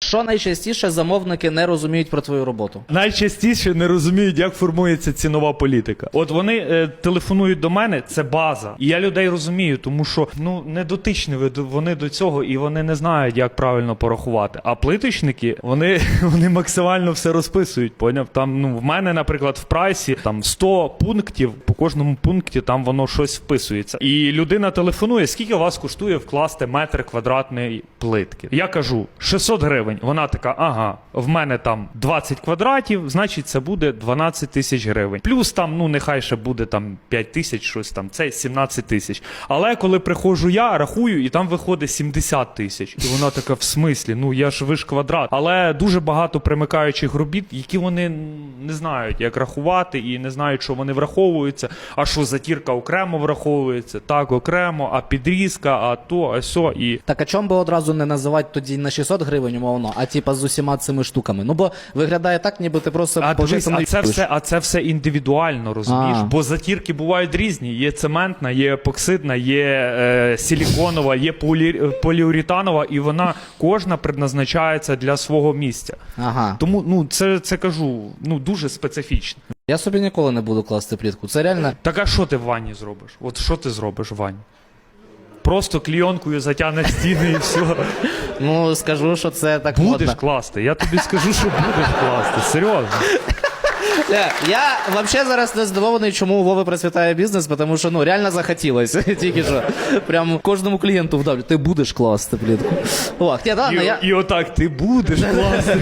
Що найчастіше замовники не розуміють про твою роботу? Найчастіше не розуміють, як формується цінова політика. От вони е, телефонують до мене, це база. І я людей розумію, тому що ну не дотичні ви вони до цього, і вони не знають, як правильно порахувати. А плиточники вони, вони максимально все розписують. Поняв? Там ну в мене, наприклад, в прайсі там 100 пунктів. По кожному пункті там воно щось вписується. І людина телефонує, скільки у вас коштує вкласти метр квадратної плитки. Я кажу 600 гривень. Вона така, ага, в мене там 20 квадратів, значить це буде 12 тисяч гривень. Плюс там, ну нехай ще буде там 5 тисяч, щось там, це 17 тисяч. Але коли приходжу я, рахую, і там виходить 70 тисяч. І вона така, в смислі, ну я ж ви ж квадрат. Але дуже багато примикаючих робіт, які вони не знають, як рахувати, і не знають, що вони враховуються. А що затірка окремо враховується, так окремо, а підрізка, а то, а сьо. І Так а чому би одразу не називати тоді на 600 гривень, умовно, а типа з усіма цими штуками? Ну бо виглядає так, ніби ти просто А, дивись, а це все, а це все індивідуально, розумієш? А. Бо затірки бувають різні. Є цементна, є епоксидна, є е, силіконова, є полі, поліуретанова, і вона кожна предназначається для свого місця. Ага. Тому ну це, це кажу, ну дуже специфічно. Я собі ніколи не буду класти плітку. Це реально. Так а що ти в ванні зробиш? От що ти зробиш в ванні? Просто клійонкою затягнеш стіни і все. Ну скажу, що це так Будеш модно. класти. Я тобі скажу, що будеш класти. Серйозно. Е, Я взагалі зараз не здивований, чому у Вови процвітає бізнес, тому що ну реально захотілося. Тільки що. Прям кожному клієнту вдавлю. Ти будеш класти плітку. О, ні, ладно, І, я. і отак ти будеш класти.